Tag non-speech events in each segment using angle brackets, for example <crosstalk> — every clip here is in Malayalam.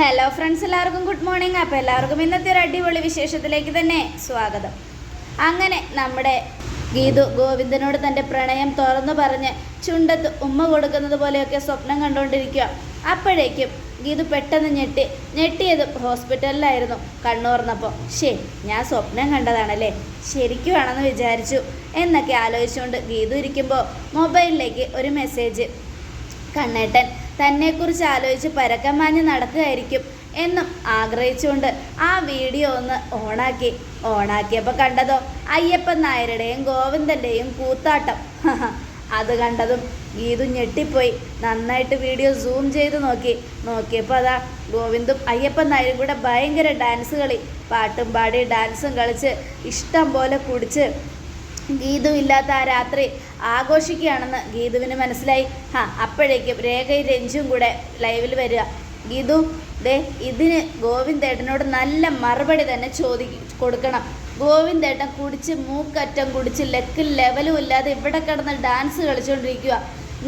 ഹലോ ഫ്രണ്ട്സ് എല്ലാവർക്കും ഗുഡ് മോർണിംഗ് അപ്പോൾ എല്ലാവർക്കും ഇന്നത്തെ ഒരു അടിപൊളി വിശേഷത്തിലേക്ക് തന്നെ സ്വാഗതം. അങ്ങനെ നമ്മുടെ ഗീതു ഗോവിന്ദനോട് തന്റെ പ്രണയം തുറന്നു പറഞ്ഞ് ചുണ്ടത്ത് ഉമ്മ കൊടുക്കുന്നത് പോലെയൊക്കെ സ്വപ്നം കണ്ടുകൊണ്ടിരിക്കുക. അപ്പോഴേക്കും ഗീതു പെട്ടെന്ന് ഞെട്ടി ഞെട്ടിയത് ഹോസ്പിറ്റലിലായിരുന്നു കണ്ണൂർന്നപ്പോൾ ശേ ഞാൻ സ്വപ്നം കണ്ടതാണല്ലേ? ശരിക്കും ആണെന്ന് വിചാരിച്ചു. എന്നൊക്കെ ആലോചിച്ചുകൊണ്ട് ഗീതു ഇരിക്കുമ്പോൾ മൊബൈലിലേക്ക് ഒരു മെസ്സേജ് കണ്ണേട്ടൻ തന്നെക്കുറിച്ച് ആലോചിച്ച് പരക്കമാഞ്ഞ് നടക്കുകയായിരിക്കും എന്നും ആഗ്രഹിച്ചുകൊണ്ട് ആ വീഡിയോ ഒന്ന് ഓണാക്കി. ഓണാക്കിയപ്പോൾ കണ്ടതോ? അയ്യപ്പൻ നായരുടെയും ഗോവിന്ദന്റെയും കൂത്താട്ടം. <laughs> അത് കണ്ടതും ഗീതു ഞെട്ടിപ്പോയി. നന്നായിട്ട് വീഡിയോ സൂം ചെയ്ത് നോക്കി. നോക്കിയപ്പോൾ അതാ ഗോവിന്ദും അയ്യപ്പൻ നായരും കൂടെ ഭയങ്കര ഡാൻസ് കളി. പാട്ടും പാടി ഡാൻസും കളിച്ച് ഇഷ്ടം പോലെ കുടിച്ച് ഗീതു ഇല്ലാത്ത ആ രാത്രി ആഘോഷിക്കുകയാണെന്ന് ഗീതുവിന് മനസ്സിലായി. ഹാ അപ്പോഴേക്കും രേഖയും രഞ്ജും കൂടെ ലൈവിൽ വരിക. ഗീതു ദേ ഇതിന് ഗോവിന്ദേട്ടനോട് നല്ല മറുപടി തന്നെ ചോദി കൊടുക്കണം. ഗോവിന്ദേട്ടൻ കുടിച്ച് മൂക്കറ്റം കുടിച്ച് ലെക്ക് ലെവലും ഇല്ലാതെ ഇവിടെ കിടന്ന് ഡാൻസ് കളിച്ചുകൊണ്ടിരിക്കുക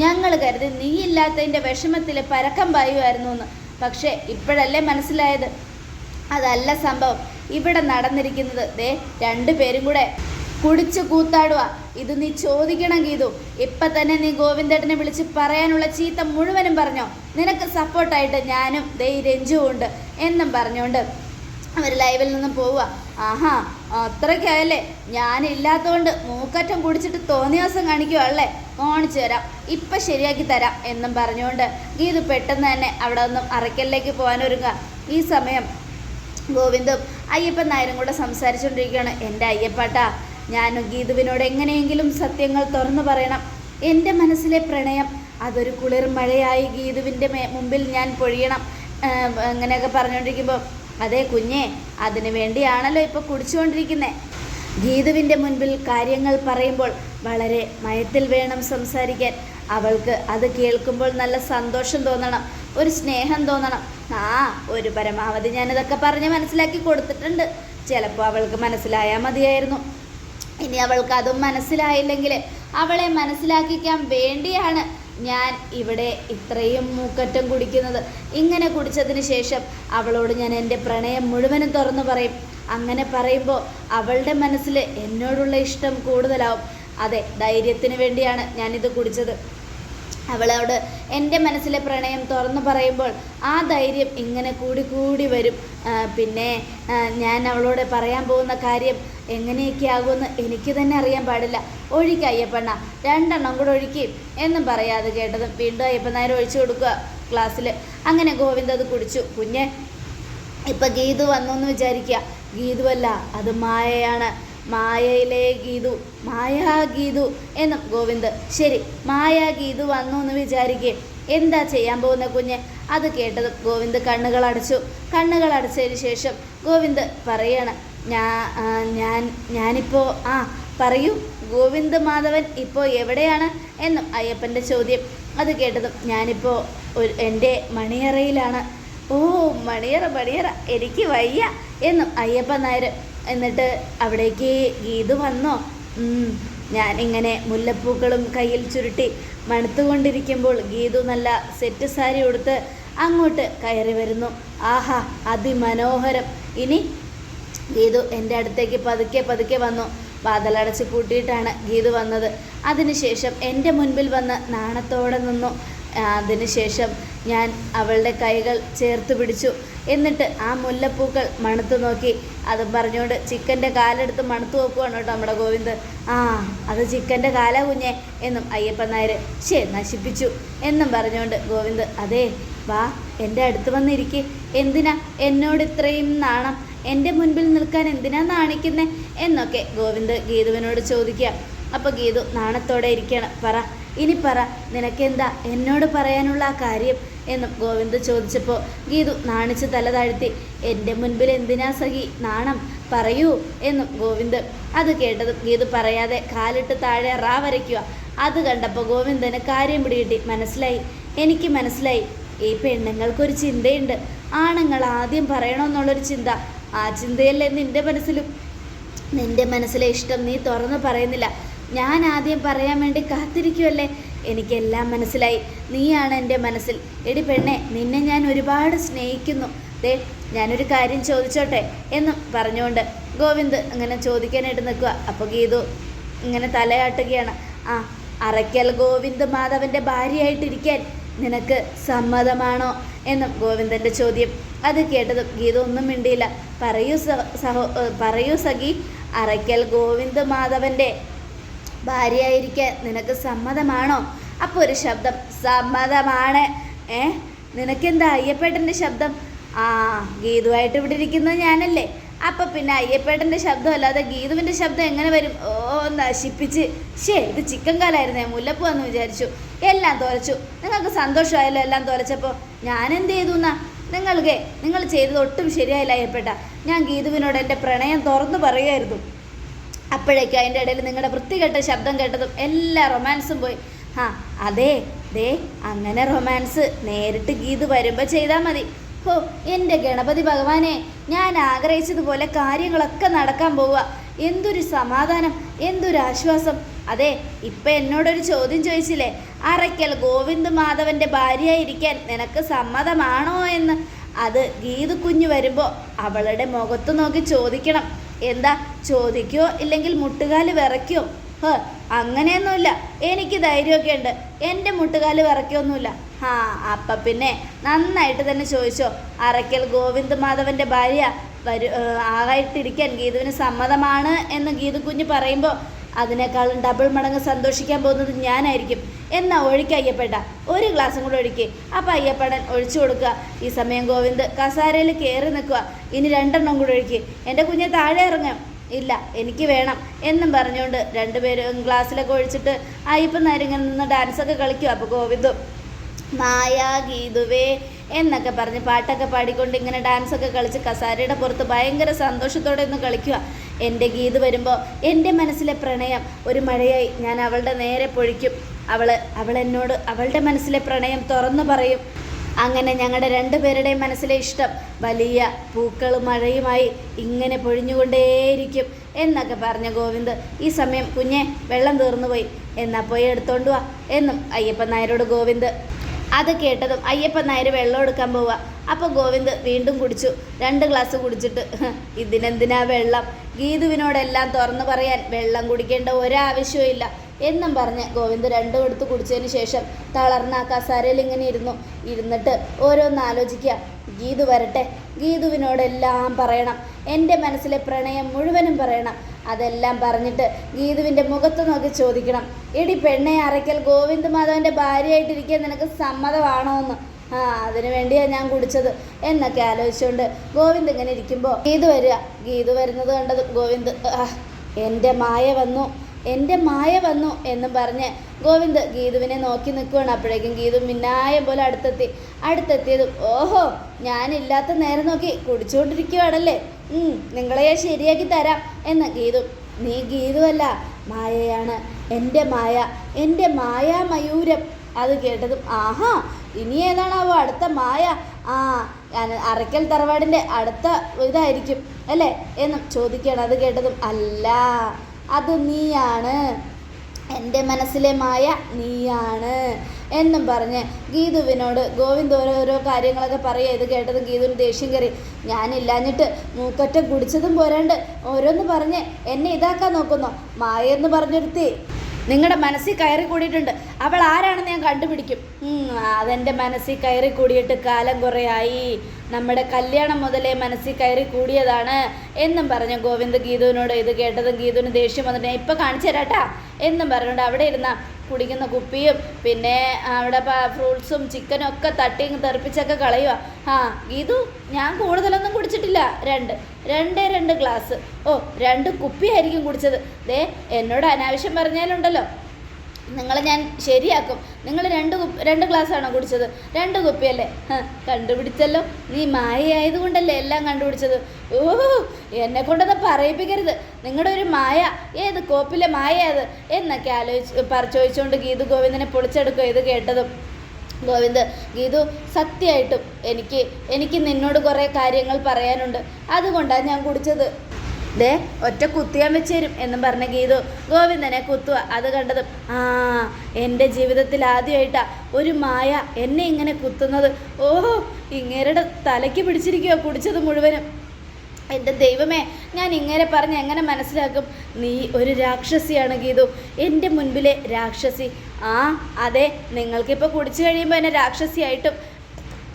ഞങ്ങൾ കരുതി നീ ഇല്ലാത്തതിന്റെ വിഷമത്തിൽ പരക്കം പായുമായിരുന്നു എന്ന്. പക്ഷേ ഇപ്പോഴല്ലേ മനസ്സിലായത്? അതല്ല സംഭവം. ഇവിടെ നടന്നിരിക്കുന്നത് ദേ രണ്ടുപേരും കൂടെ കുടിച്ച് കൂത്താടുക. ഇത് നീ ചോദിക്കണം ഗീതു. ഇപ്പൊ തന്നെ നീ ഗോവിന്ദേട്ടനെ വിളിച്ച് പറയാനുള്ള ചീത്ത മുഴുവനും പറഞ്ഞോ. നിനക്ക് സപ്പോർട്ടായിട്ട് ഞാനും ദൈ ഈ രഞ്ജുവും ഉണ്ട്. എന്നും പറഞ്ഞുകൊണ്ട് അവർ ലൈവിൽ നിന്ന് പോവുക. ആഹാ അത്രയ്ക്കായല്ലേ ഞാനില്ലാത്തതുകൊണ്ട് മൂക്കറ്റം കുടിച്ചിട്ട് തോന്നിയ ദിവസം കാണിക്കുവല്ലേ കാണിച്ചു തരാം. ഇപ്പം ശരിയാക്കി തരാം എന്നും പറഞ്ഞുകൊണ്ട് ഗീതു പെട്ടെന്ന് തന്നെ അവിടെ നിന്നും അറയ്ക്കലിലേക്ക് പോകാനൊരുങ്ങുക. ഈ സമയം ഗോവിന്ദും അയ്യപ്പൻ നായരും കൂടെ സംസാരിച്ചുകൊണ്ടിരിക്കുകയാണ് എന്റെ അയ്യപ്പാട്ടാ ഞാൻ ഗീതുവിനോട് എങ്ങനെയെങ്കിലും സത്യങ്ങൾ തുറന്നു പറയണം. എന്റെ മനസ്സിലെ പ്രണയം അതൊരു കുളിർ മഴയായി ഗീതുവിന്റെ മുമ്പിൽ ഞാൻ പൊഴിയണം. അങ്ങനെയൊക്കെ പറഞ്ഞുകൊണ്ടിരിക്കുമ്പോൾ അതെ കുഞ്ഞേ അതിനു വേണ്ടിയാണല്ലോ ഇപ്പോൾ കുടിച്ചുകൊണ്ടിരിക്കുന്നത് ഗീതുവിന്റെ മുൻപിൽ കാര്യങ്ങൾ പറയുമ്പോൾ വളരെ മയത്തിൽ വേണം സംസാരിക്കാൻ. അവൾക്ക് അത് കേൾക്കുമ്പോൾ നല്ല സന്തോഷം തോന്നണം ഒരു സ്നേഹം തോന്നണം. ആ ഒരു പരമാവധി ഞാനിതൊക്കെ പറഞ്ഞ് മനസ്സിലാക്കി കൊടുത്തിട്ടുണ്ട്. ചിലപ്പോൾ അവൾക്ക് മനസ്സിലായാൽ മതിയായിരുന്നു. ഇനി അവൾക്ക് അതും മനസ്സിലായില്ലെങ്കിൽ അവളെ മനസ്സിലാക്കിക്കാൻ വേണ്ടിയാണ് ഞാൻ ഇവിടെ ഇത്രയും മൂക്കറ്റം കുടിക്കുന്നത്. ഇങ്ങനെ കുടിച്ചതിന് ശേഷം അവളോട് ഞാൻ എന്റെ പ്രണയം മുഴുവനും തുറന്നു പറയും. അങ്ങനെ പറയുമ്പോൾ അവളുടെ മനസ്സിൽ എന്നോടുള്ള ഇഷ്ടം കൂടുതലാവും. അതെ ധൈര്യത്തിന് വേണ്ടിയാണ് ഞാനിത് കുടിച്ചത്. അവളോട് എന്റെ മനസ്സിലെ പ്രണയം തുറന്നു പറയുമ്പോൾ ആ ധൈര്യം ഇങ്ങനെ കൂടി കൂടി വരും. പിന്നെ ഞാൻ അവളോട് പറയാൻ പോകുന്ന കാര്യം എങ്ങനെയൊക്കെ ആകുമെന്ന് എനിക്ക് തന്നെ അറിയാൻ പാടില്ല. ഒഴിക്കുക അയ്യപ്പണ്ണ രണ്ടെണ്ണം കൂടെ ഒഴിക്കും എന്നും പറയാതെ കേട്ടതും വീണ്ടും അയ്യപ്പൻ നായർ ഒഴിച്ചു കൊടുക്കുക ക്ലാസ്സിൽ അങ്ങനെ ഗോവിന്ദ് അത് കുടിച്ചു. കുഞ്ഞെ ഇപ്പം ഗീതു വന്നു എന്ന് വിചാരിക്കുക. ഗീതുവല്ല അത് മായയാണ്. മായയിലെ ഗീതു മായാ ഗീതു എന്നും ഗോവിന്ദ്. ശരി മായാ ഗീതു വന്നു എന്ന് വിചാരിക്കേ. എന്താ ചെയ്യാൻ പോകുന്ന കുഞ്ഞ്? അത് കേട്ടത് ഗോവിന്ദ് കണ്ണുകൾ അടച്ചു. കണ്ണുകൾ അടച്ചതിന് ശേഷം ഗോവിന്ദ് പറയാണ് ഞാ ആ, ഞാൻ ഞാനിപ്പോൾ ആ പറയൂ. ഗോവിന്ദ് മാധവൻ ഇപ്പോൾ എവിടെയാണ്? എന്നും അയ്യപ്പന്റെ ചോദ്യം. അത് കേട്ടതും ഞാനിപ്പോൾ ഒരു എന്റെ മണിയറയിലാണ്. ഓ മണിയറ മണിയറ എനിക്ക് വയ്യ എന്നും അയ്യപ്പൻ നായർ എന്നിട്ട് അവിടേക്ക് ഗീതു വന്നോ? ഞാൻ ഇങ്ങനെ മുല്ലപ്പൂക്കളും കയ്യിൽ ചുരുട്ടി മണത്തുകൊണ്ടിരിക്കുമ്പോൾ ഗീതു നല്ല സെറ്റ് സാരി ഉടുത്ത് അങ്ങോട്ട് കയറി വരുന്നു. ആഹാ അതിമനോഹരം. ഇനി ഗീതു എന്റെ അടുത്തേക്ക് പതുക്കെ പതുക്കെ വന്നു. വാതിലടച്ച് പൂട്ടിയിട്ടാണ് ഗീതു വന്നത്. അതിനുശേഷം എന്റെ മുൻപിൽ വന്ന് നാണത്തോടെ നിന്നു. അതിനുശേഷം ഞാൻ അവളുടെ കൈകൾ ചേർത്ത് പിടിച്ചു. എന്നിട്ട് ആ മുല്ലപ്പൂക്കൾ മണത്തു നോക്കി. അത് പറഞ്ഞുകൊണ്ട് ചിക്കന്റെ കാലെടുത്ത് മണത്തു നോക്കുവാണ് കേട്ടോ നമ്മുടെ ഗോവിന്ദ്. ആ അത് ചിക്കന്റെ കാല കുഞ്ഞെ എന്നും അയ്യപ്പൻ നായർ ശേ നശിപ്പിച്ചു എന്നും പറഞ്ഞുകൊണ്ട് ഗോവിന്ദ് അതെ വാ എന്റെ അടുത്ത് വന്നിരിക്കെ. എന്തിനാ എന്നോട് ഇത്രയും നാണം? എന്റെ മുൻപിൽ നിൽക്കാൻ എന്തിനാ നാണിക്കുന്നേ? എന്നൊക്കെ ഗോവിന്ദ് ഗീതുവിനോട് ചോദിക്കുക. അപ്പോൾ ഗീതു നാണത്തോടെ ഇരിക്കണം പറ ഇനി പറ നിനക്കെന്താ എന്നോട് പറയാനുള്ള ആ കാര്യം? എന്നും ഗോവിന്ദ് ചോദിച്ചപ്പോൾ ഗീതു നാണിച്ച് തല താഴ്ത്തി എന്റെ മുൻപിൽ എന്തിനാ സഖി? നാണം പറയൂ എന്നും ഗോവിന്ദ് അത് കേട്ടതും ഗീതു പറയാതെ കാലിട്ട് താഴെ റാ വരയ്ക്കുക. അത് കണ്ടപ്പോൾ ഗോവിന്ദന് കാര്യം പിടികിട്ടി. മനസ്സിലായി? എനിക്ക് മനസ്സിലായി. ഈ പെണ്ണുങ്ങൾക്കൊരു ചിന്തയുണ്ട്. ആണുങ്ങൾ ആദ്യം പറയണമെന്നുള്ളൊരു ചിന്ത. ആ ചിന്തയല്ലേ നിന്റെ മനസ്സിലും? നിന്റെ മനസ്സിലെ ഇഷ്ടം നീ തുറന്ന് പറയുന്നില്ല. ഞാൻ ആദ്യം പറയാൻ വേണ്ടി കാത്തിരിക്കുമല്ലേ എനിക്കെല്ലാം മനസ്സിലായി. നീയാണ് എന്റെ മനസ്സിൽ. എടി പെണ്ണെ നിന്നെ ഞാൻ ഒരുപാട് സ്നേഹിക്കുന്നു. ദേ ഞാനൊരു കാര്യം ചോദിച്ചോട്ടെ എന്നും പറഞ്ഞുകൊണ്ട് ഗോവിന്ദ് അങ്ങനെ ചോദിക്കാനായിട്ട് നിൽക്കുക. അപ്പോൾ ഗീതു ഇങ്ങനെ തലയാട്ടുകയാണ്. ആ അറയ്ക്കൽ ഗോവിന്ദ് മാധവന്റെ ഭാര്യയായിട്ടിരിക്കാൻ നിനക്ക് സമ്മതമാണോ എന്നും ഗോവിന്ദന്റെ ചോദ്യം. അത് കേട്ടതും ഗീത ഒന്നും മിണ്ടിയില്ല. പറയൂ സഹ പറയൂ സഖി അറയ്ക്കൽ ഗോവിന്ദ് മാധവന്റെ ഭാര്യയായിരിക്കാൻ നിനക്ക് സമ്മതമാണോ? അപ്പോൾ ഒരു ശബ്ദം സമ്മതമാണ്. ഏ? നിനക്കെന്താ അയ്യപ്പേട്ടന്റെ ശബ്ദം? ആ ഗീതുവായിട്ട് ഇവിടെ ഇരിക്കുന്നത് ഞാനല്ലേ. അപ്പം പിന്നെ അയ്യപ്പേട്ടന്റെ ശബ്ദം അല്ലാതെ ഗീതുവിന്റെ ശബ്ദം എങ്ങനെ വരും? ഓ നശിപ്പിച്ച്. ശേ ഇത് ചിക്കൻ കാലായിരുന്നേ മുല്ലപ്പൂ എന്ന് വിചാരിച്ചു. എല്ലാം തോലച്ചു നിങ്ങൾക്ക് സന്തോഷമായല്ലോ എല്ലാം തോലച്ചപ്പോൾ ഞാൻ എന്ത് ചെയ്തു എന്നാ നിങ്ങൾക്ക് നിങ്ങൾ ചെയ്തത് ഒട്ടും ശരിയായില്ല അയ്യപ്പേട്ട. ഞാൻ ഗീതുവിനോട് എന്റെ പ്രണയം തുറന്നു പറയുമായിരുന്നു. അപ്പോഴേക്കും അതിന്റെ ഇടയിൽ നിങ്ങളുടെ വൃത്തികെട്ട ശബ്ദം കേട്ടതും എല്ലാ റൊമാൻസും പോയി. ആ അതെ ദേ അങ്ങനെ റൊമാൻസ് നേരിട്ട് ഗീത് വരുമ്പോൾ ചെയ്താൽ മതി. ഓ എന്റെ ഗണപതി ഭഗവാനെ ഞാൻ ആഗ്രഹിച്ചതുപോലെ കാര്യങ്ങളൊക്കെ നടക്കാൻ പോവുക. എന്തൊരു സമാധാനം എന്തൊരു ആശ്വാസം. അതെ ഇപ്പം എന്നോടൊരു ചോദ്യം ചോദിച്ചില്ലേ? അറയ്ക്കൽ ഗോവിന്ദ് മാധവന്റെ ഭാര്യയായിരിക്കാൻ നിനക്ക് സമ്മതമാണോ എന്ന്? അത് ഗീത് കുഞ്ഞ് വരുമ്പോൾ അവളുടെ മുഖത്ത് നോക്കി ചോദിക്കണം. എന്താ ചോദിക്കോ ഇല്ലെങ്കിൽ മുട്ടുകാൽ വിറയ്ക്കോ? ഹ അങ്ങനെയൊന്നുമില്ല. എനിക്ക് ധൈര്യമൊക്കെ ഉണ്ട്. എന്റെ മുട്ടുകാൽ വിറയ്ക്കൊന്നുമില്ല. ആ അപ്പം പിന്നെ നന്നായിട്ട് തന്നെ ചോദിച്ചോ. അറയ്ക്കൽ ഗോവിന്ദ് മാധവന്റെ ഭാര്യ വരു ആകായിട്ടിരിക്കാൻ ഗീതുവിന് സമ്മതമാണ് എന്ന് ഗീതു കുഞ്ഞ് പറയുമ്പോൾ അതിനേക്കാളും ഡബിൾ മടങ്ങ് സന്തോഷിക്കാൻ പോകുന്നത് ഞാനായിരിക്കും. എന്നാ ഒഴിക്കുക അയ്യപ്പേട്ട ഒരു ഗ്ലാസും കൂടെ ഒഴിക്കേ. അപ്പം അയ്യപ്പടൻ ഒഴിച്ചു കൊടുക്കുക. ഈ സമയം ഗോവിന്ദ് കസാരയിൽ കയറി നിൽക്കുക. ഇനി രണ്ടെണ്ണം കൂടെ ഒഴിക്കേ. എന്റെ കുഞ്ഞെ താഴെ ഇറങ്ങാം. ഇല്ല എനിക്ക് വേണം എന്നും പറഞ്ഞുകൊണ്ട് രണ്ടുപേരും ഗ്ലാസ്സിലൊക്കെ ഒഴിച്ചിട്ട് അയ്യപ്പൻ നേരിങ്ങനെ നിന്ന് ഡാൻസൊക്കെ കളിക്കുക അപ്പോൾ ഗോവിന്ദും മായാ ഗീതുവേ എന്നൊക്കെ പറഞ്ഞ് പാട്ടൊക്കെ പാടിക്കൊണ്ട് ഇങ്ങനെ ഡാൻസൊക്കെ കളിച്ച് കസാരയുടെ പുറത്ത് ഭയങ്കര സന്തോഷത്തോടെ ഒന്ന് കളിക്കുക. എന്റെ ഗീത് വരുമ്പോൾ എന്റെ മനസ്സിലെ പ്രണയം ഒരു മഴയായി ഞാൻ അവളുടെ നേരെ പൊഴിക്കും. അവൾ അവൾ എന്നോട് അവളുടെ മനസ്സിലെ പ്രണയം തുറന്നു പറയും. അങ്ങനെ ഞങ്ങളുടെ രണ്ടുപേരുടെയും മനസ്സിലെ ഇഷ്ടം വലിയ പൂക്കളും മഴയുമായി ഇങ്ങനെ പൊഴിഞ്ഞുകൊണ്ടേയിരിക്കും എന്നൊക്കെ പറഞ്ഞ ഗോവിന്ദ് ഈ സമയം കുഞ്ഞെ വെള്ളം തീർന്നുപോയി. എന്നാ പോയി എടുത്തോണ്ട് വാ എന്നും അയ്യപ്പൻ നായരോട് ഗോവിന്ദ് അത് കേട്ടതും അയ്യപ്പൻ നായർ വെള്ളം എടുക്കാൻ പോവുക. അപ്പോൾ ഗോവിന്ദ് വീണ്ടും കുടിച്ചു. രണ്ട് ഗ്ലാസ് കുടിച്ചിട്ട് ഇതിനെന്തിനാ വെള്ളം? ഗീതുവിനോടെല്ലാം തുറന്നു പറയാൻ വെള്ളം കുടിക്കേണ്ട ഒരാവശ്യവും ഇല്ല. എന്നും പറഞ്ഞ് ഗോവിന്ദ് രണ്ടും എടുത്ത് കുടിച്ചതിന് ശേഷം തളർന്ന കസാരയിൽ ഇങ്ങനെ ഇരുന്നു. ഇരുന്നിട്ട് ഓരോന്ന് ആലോചിക്കുക. ഗീതു വരട്ടെ. ഗീതുവിനോടെല്ലാം പറയണം. എന്റെ മനസ്സിലെ പ്രണയം മുഴുവനും പറയണം. അതെല്ലാം പറഞ്ഞിട്ട് ഗീതുവിന്റെ മുഖത്ത് നോക്കി ചോദിക്കണം. എടി പെണ്ണെ അറയ്ക്കൽ ഗോവിന്ദ് മാധവന്റെ ഭാര്യയായിട്ടിരിക്കാൻ നിനക്ക് സമ്മതമാണോ എന്ന്? ആ അതിനു വേണ്ടിയാണ് ഞാൻ കുടിച്ചത്. എന്നൊക്കെ ആലോചിച്ചുകൊണ്ട് ഗോവിന്ദ് ഇങ്ങനെ ഇരിക്കുമ്പോൾ ഗീതു വരിക. ഗീതു വരുന്നത് കണ്ടത് ഗോവിന്ദ് എന്റെ മായ വന്നു എന്റെ മായ വന്നു എന്നും പറഞ്ഞ് ഗോവിന്ദ് ഗീതുവിനെ നോക്കി നിൽക്കുകയാണ് അപ്പോഴേക്കും ഗീതു മിന്നായം പോലെ അടുത്തെത്തി. അടുത്തെത്തിയതും ഓഹോ ഞാനില്ലാത്ത നേരം നോക്കി കുടിച്ചുകൊണ്ടിരിക്കുവാണല്ലേ? നിങ്ങളെ ഞാൻ ശരിയാക്കി തരാം എന്ന് ഗീതു. നീ ഗീതുവല്ല മായയാണ്. എന്റെ മായ എന്റെ മായാമയൂരം അത് കേട്ടതും ആഹാ ഇനി ഏതാണാവോ അടുത്ത മായ? ആ അറയ്ക്കൽ തറവാടിന്റെ അടുത്ത ഇതായിരിക്കും അല്ലേ? എന്നും ചോദിക്കുകയാണ്. അത് കേട്ടതും അല്ല അത് നീയാണ്. എന്റെ മനസ്സിലെ മായ നീയാണ് എന്നും പറഞ്ഞ് ഗീതുവിനോട് ഗോവിന്ദ് ഓരോരോ കാര്യങ്ങളൊക്കെ പറയുക. ഇത് കേട്ടത് ഗീതുവിന് ദേഷ്യം കയറി. ഞാനില്ലാഞ്ഞിട്ട് മൂക്കറ്റം കുടിച്ചതും പോരാണ്ട് ഓരോന്ന് പറഞ്ഞ് എന്നെ ഇതാക്കാൻ നോക്കുന്നു. മായ എന്ന് പറഞ്ഞൊരുത്തി. നിങ്ങളുടെ മനസ്സിൽ കയറി കൂടിയിട്ടുണ്ട്. അവൾ ആരാണെന്ന് ഞാൻ കണ്ടുപിടിക്കും. അതെന്റെ മനസ്സിൽ കയറി കൂടിയിട്ട് കാലം കുറേയായി നമ്മുടെ കല്യാണം മുതലേ മനസ്സിൽ കയറി കൂടിയതാണ് എന്നും പറഞ്ഞു ഗോവിന്ദ് ഗീതുവിനോട് ഇത് കേട്ടതും ഗീതുവിന് ദേഷ്യം വന്നിട്ട് ഞാൻ ഇപ്പം കാണിച്ചു തരാട്ടാ എന്നും പറഞ്ഞുകൊണ്ട് അവിടെ ഇരുന്ന കുടിക്കുന്ന കുപ്പിയും പിന്നെ അവിടെ ഫ്രൂട്ട്സും ചിക്കനും ഒക്കെ തട്ടിയും തെറിപ്പിച്ചൊക്കെ കളയുക ആ ഗീതു ഞാൻ കൂടുതലൊന്നും കുടിച്ചിട്ടില്ല. രണ്ട് രണ്ടേ രണ്ട് ഗ്ലാസ് ഓ രണ്ട് കുപ്പിയായിരിക്കും കുടിച്ചത്. ദേ എന്നോട് അനാവശ്യം പറഞ്ഞാലുണ്ടല്ലോ. നിങ്ങളെ ഞാൻ ശരിയാക്കും. നിങ്ങൾ രണ്ട് കുപ്പി രണ്ട് ആണോ കുടിച്ചത്? രണ്ട് കുപ്പിയല്ലേ? കണ്ടുപിടിച്ചല്ലോ. നീ മായയായതുകൊണ്ടല്ലേ എല്ലാം കണ്ടുപിടിച്ചത്? ഓ എന്നെ കൊണ്ടൊന്ന് പറയിപ്പിക്കരുത്. നിങ്ങളുടെ ഒരു മായ ഏത് കോപ്പിലെ മായ അത്? എന്നൊക്കെ ആലോചിച്ച് പറ ചോദിച്ചുകൊണ്ട് ഗീതു ഗോവിന്ദനെ പൊളിച്ചെടുക്കുക ഇത് കേട്ടതും. ഗോവിന്ദ് ഗീതു സത്യമായിട്ടും എനിക്ക് എനിക്ക് നിന്നോട് കുറേ കാര്യങ്ങൾ പറയാനുണ്ട്. അതുകൊണ്ടാണ് ഞാൻ കുടിച്ചത്. ദേ ഒറ്റ കുത്തിയാൻ വെച്ചേരും എന്നും പറഞ്ഞ ഗീതു. ഗോവിന്ദനെ കുത്തുക അത് കണ്ടതും ആ എന്റെ ജീവിതത്തിൽ ആദ്യമായിട്ടാ ഒരു മായ എന്നെ ഇങ്ങനെ കുത്തുന്നത്. ഓ ഇങ്ങേരുടെ തലയ്ക്ക് പിടിച്ചിരിക്കുക കുടിച്ചത് മുഴുവനും. എന്റെ ദൈവമേ ഞാൻ ഇങ്ങനെ പറഞ്ഞ് എങ്ങനെ മനസ്സിലാക്കും? നീ ഒരു രാക്ഷസിയാണ് ഗീതു. എന്റെ മുൻപിലെ രാക്ഷസി. ആ അതെ നിങ്ങൾക്കിപ്പോൾ കുടിച്ചു കഴിയുമ്പോൾ എന്നെ രാക്ഷസിയായിട്ടും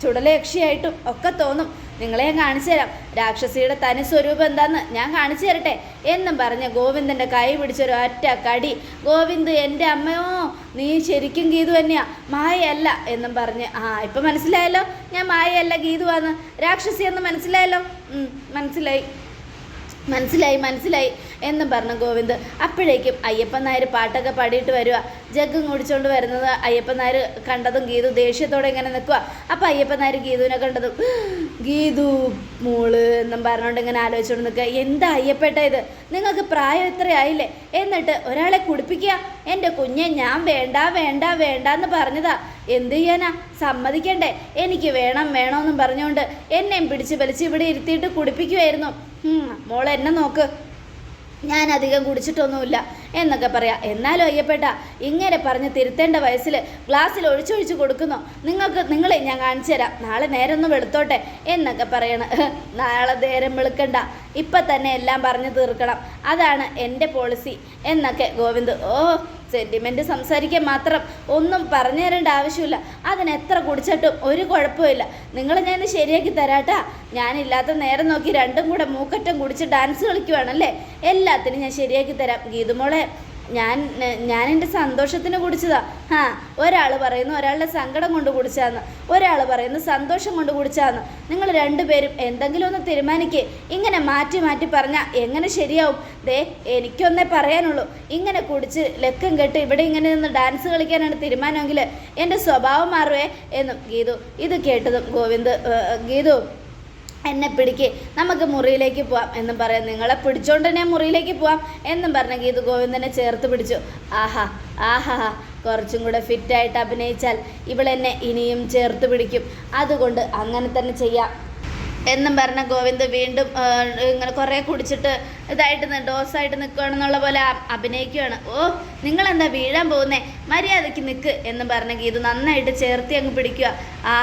ചുടലയക്ഷിയായിട്ടും ഒക്കെ തോന്നും. നിങ്ങളെ ഞാൻ കാണിച്ചു തരാം. രാക്ഷസിയുടെ തനി സ്വരൂപം എന്താന്ന് ഞാൻ കാണിച്ചു തരട്ടെ. എന്നും പറഞ്ഞ് ഗോവിന്ദന്റെ കൈ പിടിച്ചൊരു ഒറ്റ കടി. ഗോവിന്ദ് എന്റെ അമ്മയോ നീ ശരിക്കും ഗീതു തന്നെയാ? മായയല്ല എന്നും പറഞ്ഞ് ആ ഇപ്പം മനസ്സിലായല്ലോ? ഞാൻ മായയല്ല ഗീതുവാന്ന്. രാക്ഷസിയെന്ന് മനസ്സിലായല്ലോ? മനസ്സിലായി. മനസ്സിലായി മനസ്സിലായി എന്ന് പറഞ്ഞു ഗോവിന്ദ്. അപ്പോഴേക്കും അയ്യപ്പൻ നായർ പാട്ടൊക്കെ പാടിയിട്ട് വരിക. ജഗ്ഗും കുടിച്ചുകൊണ്ട് വരുന്നത് അയ്യപ്പൻ നായർ കണ്ടതും ഗീതു ദേഷ്യത്തോടെ ഇങ്ങനെ നിൽക്കുക. അപ്പം അയ്യപ്പൻ നായർ ഗീതുവിനെ കണ്ടതും ഗീതു മോൾ എന്നും പറഞ്ഞുകൊണ്ട് ഇങ്ങനെ ആലോചിച്ചുകൊണ്ട് നിൽക്കുക. എന്താ അയ്യപ്പേട്ട ഇത്? നിങ്ങൾക്ക് പ്രായം ഇത്രയായില്ലേ എന്നിട്ട് ഒരാളെ കുടിപ്പിക്കുക. എന്റെ കുഞ്ഞെ ഞാൻ വേണ്ട വേണ്ട വേണ്ട എന്ന് പറഞ്ഞതാ. എന്ത് ചെയ്യാനാ? സമ്മതിക്കണ്ടേ. എനിക്ക് വേണം വേണമെന്നും പറഞ്ഞുകൊണ്ട് എന്നെയും പിടിച്ച് വലിച്ച് ഇവിടെ ഇരുത്തിയിട്ട് കുടിപ്പിക്കുമായിരുന്നു മോൾ എന്നെ നോക്ക്. ഞാൻ അധികം കുടിച്ചിട്ടൊന്നുമില്ല എന്നൊക്കെ പറയാം. എന്നാലും അയ്യപ്പേട്ട ഇങ്ങനെ പറഞ്ഞ് തിരുത്തേണ്ട വയസ്സിൽ ഗ്ലാസ്സിൽ ഒഴിച്ചൊഴിച്ച് കൊടുക്കുന്നു. നിങ്ങൾക്ക് നിങ്ങളെ ഞാൻ കാണിച്ചു തരാം. നാളെ നേരം ഒന്ന് വെളുത്തോട്ടെ എന്നൊക്കെ പറയണ. <laughs> നാളെ നേരം വെളുക്കണ്ട. ഇപ്പം തന്നെ എല്ലാം പറഞ്ഞു തീർക്കണം. അതാണ് എന്റെ പോളിസി എന്നൊക്കെ ഗോവിന്ദ് ഓ സെന്റിമെന്റ് സംസാരിക്കാൻ മാത്രം ഒന്നും പറഞ്ഞു തരേണ്ട ആവശ്യമില്ല. അതിന് എത്ര കുടിച്ചിട്ടും ഒരു കുഴപ്പമില്ല നിങ്ങൾ ഞാൻ ശരിയാക്കി തരാട്ടാ. ഞാനില്ലാത്ത നേരം നോക്കി രണ്ടും കൂടെ മൂക്കറ്റം കുടിച്ച് ഡാൻസ് കളിക്കുവാണല്ലേ? എല്ലാത്തിനും ഞാൻ ശരിയാക്കി തരാം. ഗീതുമോളെ ഞാൻ ഞാൻ എന്റെ സന്തോഷത്തിന് കുടിച്ചതാ ആ ഒരാൾ പറയുന്നു ഒരാളുടെ സങ്കടം കൊണ്ട് കുടിച്ചാന്ന് ഒരാൾ പറയുന്നു സന്തോഷം കൊണ്ട് കുടിച്ചാന്ന്. നിങ്ങൾ രണ്ടുപേരും എന്തെങ്കിലും ഒന്ന് തീരുമാനിക്കേ. ഇങ്ങനെ മാറ്റി മാറ്റി പറഞ്ഞാൽ എങ്ങനെ ശരിയാവും? ദേ എനിക്കൊന്നേ പറയാനുള്ളൂ. ഇങ്ങനെ കുടിച്ച് ലക്കം കെട്ട് ഇവിടെ ഇങ്ങനെ നിന്ന് ഡാൻസ് കളിക്കാനാണ് തീരുമാനമെങ്കിൽ എന്റെ സ്വഭാവം മാറുവേ എന്നും ഗീതു ഇത് കേട്ടതും ഗോവിന്ദ് ഗീതു. എന്നെ പിടിക്ക്. നമുക്ക് മുറിയിലേക്ക് പോവാം എന്നും പറയാം. നിങ്ങളെ പിടിച്ചോണ്ട് തന്നെ മുറിയിലേക്ക് പോവാം എന്നും പറഞ്ഞ ഗീതു ഗോവിന്ദനെ ചേർത്ത് പിടിച്ചു. ആഹാ ആഹാ കുറച്ചും കൂടെ ഫിറ്റായിട്ട് അഭിനയിച്ചാൽ ഇവളെന്നെ ഇനിയും ചേർത്ത് പിടിക്കും. അതുകൊണ്ട് അങ്ങനെ തന്നെ ചെയ്യാം. എന്നും പറഞ്ഞ ഗോവിന്ദ് വീണ്ടും ഇങ്ങനെ കുറേ കുടിച്ചിട്ട് ഇതായിട്ട് ഡോസ് ഡോസായിട്ട് നിൽക്കുകയാണെന്നുള്ള പോലെ അഭിനയിക്കുകയാണ് ഓ നിങ്ങളെന്താ വീഴാൻ പോകുന്നേ? മര്യാദയ്ക്ക് നിൽക്ക് എന്ന് പറഞ്ഞ ഗീതു നന്നായിട്ട് ചേർത്തി അങ്ങ് പിടിക്കുക ആ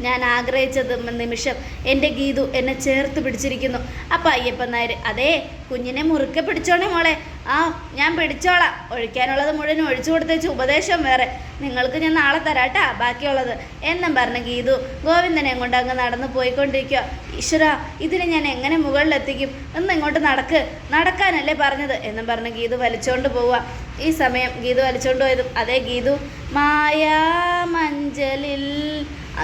ഞാൻ ആഗ്രഹിച്ചത് നിമിഷം എന്റെ ഗീതു എന്നെ ചേർത്ത് പിടിച്ചിരിക്കുന്നു. അപ്പം അയ്യപ്പൻ നായർ അതേ കുഞ്ഞിനെ മുറുക്കെ പിടിച്ചോണേ മോളെ. ആ ഞാൻ പിടിച്ചോളാം. ഒഴിക്കാനുള്ളത് മുഴുവൻ ഒഴിച്ചു കൊടുത്തേച്ച് ഉപദേശം വേറെ. നിങ്ങൾക്ക് ഞാൻ നാളെ തരാട്ടാ ബാക്കിയുള്ളത്. എന്നും പറഞ്ഞ ഗീതു ഗോവിന്ദനെ കൊണ്ട് അങ്ങ് നടന്നു പോയിക്കൊണ്ടിരിക്കുക ഈശ്വര ഇതിനെ ഞാൻ എങ്ങനെ മുകളിലെത്തിക്കും? ഒന്ന് ഇങ്ങോട്ട് നടക്ക്. നടക്കാനല്ലേ പറഞ്ഞത്? എന്നും പറഞ്ഞ് ഗീതു വലിച്ചോണ്ട് പോവുക ഈ സമയം ഗീതു വലിച്ചോണ്ട് പോയതും അതേ ഗീതു മായാ മഞ്ചലിൽ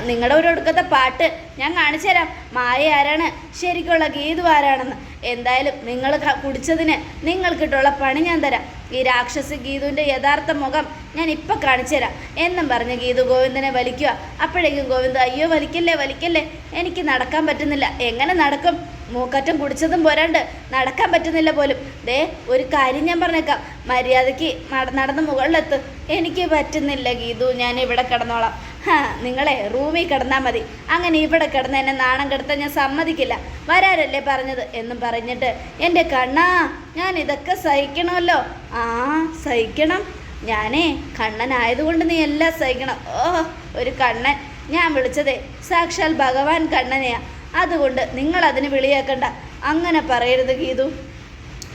നിങ്ങളുടെ ഒരു ഒടുക്കത്തെ പാട്ട് ഞാൻ കാണിച്ചു തരാം. മായ ആരാണ്? ശരിക്കുള്ള ഗീതു ആരാണെന്ന്. എന്തായാലും നിങ്ങൾ കുടിച്ചതിന് നിങ്ങൾക്കിട്ടുള്ള പണി ഞാൻ തരാം. ഈ രാക്ഷസി ഗീതുവിന്റെ യഥാർത്ഥ മുഖം ഞാൻ ഇപ്പം കാണിച്ചു തരാം. എന്നും പറഞ്ഞ് ഗീതു ഗോവിന്ദനെ വലിക്കുക. അപ്പോഴേക്കും ഗോവിന്ദ അയ്യോ വലിക്കല്ലേ വലിക്കല്ലേ? എനിക്ക് നടക്കാൻ പറ്റുന്നില്ല. എങ്ങനെ നടക്കും? മൂക്കറ്റം കുടിച്ചതും പോരാണ്ട് നടക്കാൻ പറ്റുന്നില്ല പോലും. ദേ ഒരു കാര്യം ഞാൻ പറഞ്ഞേക്കാം. മര്യാദയ്ക്ക് നട നടന്ന് മുകളിലെത്ത്. എനിക്ക് പറ്റുന്നില്ല ഗീതു. ഞാൻ ഇവിടെ കിടന്നോളാം. നിങ്ങളെ റൂമിൽ കിടന്നാൽ മതി. അങ്ങനെ ഇവിടെ കിടന്ന് എന്നെ നാണം കെടുത്താൻ ഞാൻ സമ്മതിക്കില്ല. വരാരല്ലേ പറഞ്ഞത് എന്നും പറഞ്ഞിട്ട് എന്റെ കണ്ണാ ഞാൻ ഇതൊക്കെ സഹിക്കണമല്ലോ. ആ സഹിക്കണം. ഞാനേ കണ്ണനായതുകൊണ്ട് നീ എല്ലാം സഹിക്കണം. ഓ ഒരു കണ്ണൻ. ഞാൻ വിളിച്ചതേ സാക്ഷാൽ ഭഗവാൻ കണ്ണനെയാ. അതുകൊണ്ട് നിങ്ങളതിന് വിളിയാക്കണ്ട. അങ്ങനെ പറയരുത് ഗീതു.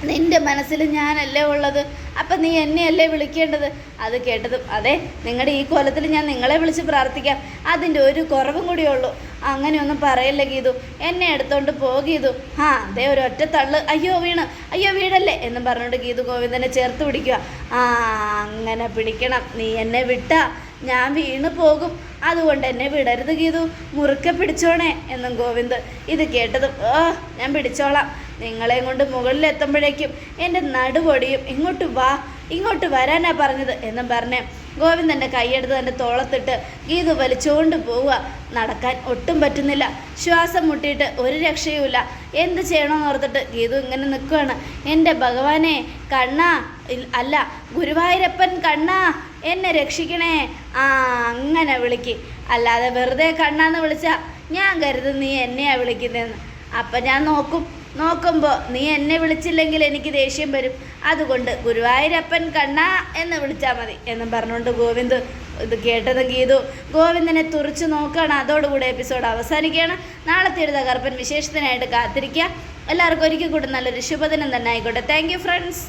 നിന്റെ മനസ്സിൽ ഞാനല്ലേ ഉള്ളത്? അപ്പം നീ എന്നെയല്ലേ വിളിക്കേണ്ടത്? അത് കേട്ടതും അതെ നിങ്ങളുടെ ഈ കൊലത്തിൽ ഞാൻ നിങ്ങളെ വിളിച്ച് പ്രാർത്ഥിക്കാം. അതിന്റെ ഒരു കുറവും കൂടിയേ ഉള്ളൂ. അങ്ങനെയൊന്നും പറയല്ല ഗീതു. എന്നെ എടുത്തോണ്ട് പോ ഗീതു. ആ അതേ ഒരു ഒറ്റ തള്ള്. അയ്യോ വീണ്. അയ്യോ വീടല്ലേ എന്ന് പറഞ്ഞുകൊണ്ട് ഗീതു ഗോവിന്ദനെ ചേർത്ത് പിടിക്കുക. ആ അങ്ങനെ പിടിക്കണം. നീ എന്നെ വിട്ടാ. ഞാൻ വീണ് പോകും. അതുകൊണ്ട് എന്നെ വിടരുത് ഗീതു. മുറുക്കെ പിടിച്ചോണേ എന്നും ഗോവിന്ദ് ഇത് കേട്ടതും ഓ ഞാൻ പിടിച്ചോളാം. നിങ്ങളെയും കൊണ്ട് മുകളിലെത്തുമ്പോഴേക്കും എന്റെ നടുപൊടിയും ഇങ്ങോട്ട് വാ ഇങ്ങോട്ട് വരാനാ പറഞ്ഞത് എന്നും പറഞ്ഞ് ഗോവിന്ദന്റെ കൈയെടുത്ത് തന്നെ തോളത്തിട്ട് ഗീതു വലിച്ചുകൊണ്ട് പോവുക. നടക്കാൻ ഒട്ടും പറ്റുന്നില്ല. ശ്വാസം മുട്ടിയിട്ട് ഒരു രക്ഷയുമില്ല. എന്ത് ചെയ്യണമെന്ന് ഓർത്തിട്ട് ഗീതു ഇങ്ങനെ നിൽക്കുകയാണ് എന്റെ ഭഗവാനെ കണ്ണാ അല്ല ഗുരുവായൂരപ്പൻ കണ്ണാ എന്നെ രക്ഷിക്കണേ. ആ അങ്ങനെ വിളിക്ക്. അല്ലാതെ വെറുതെ കണ്ണാന്ന് വിളിച്ചാ ഞാൻ കരുതും നീ എന്നെയാ വിളിക്കുന്നതെന്ന് അപ്പം ഞാൻ നോക്കും. നോക്കുമ്പോൾ നീ എന്നെ വിളിച്ചില്ലെങ്കിൽ എനിക്ക് ദേഷ്യം വരും. അതുകൊണ്ട് ഗുരുവായൂരപ്പൻ കണ്ണ എന്ന് വിളിച്ചാൽ മതി എന്നും പറഞ്ഞുകൊണ്ട് ഗോവിന്ദ് ഇത് കേട്ടത് ഗീതു. ഗോവിന്ദനെ തുറച്ചു നോക്കുകയാണ്. അതോടുകൂടി എപ്പിസോഡ് അവസാനിക്കുകയാണ്. നാളത്തെ ഒരു തകർപ്പൻ വിശേഷത്തിനായിട്ട് കാത്തിരിക്കുക. എല്ലാവർക്കും ഒരിക്കൽ കൂടി നല്ലൊരു ശുഭദിനം തന്നെ ആയിക്കോട്ടെ. Thank friends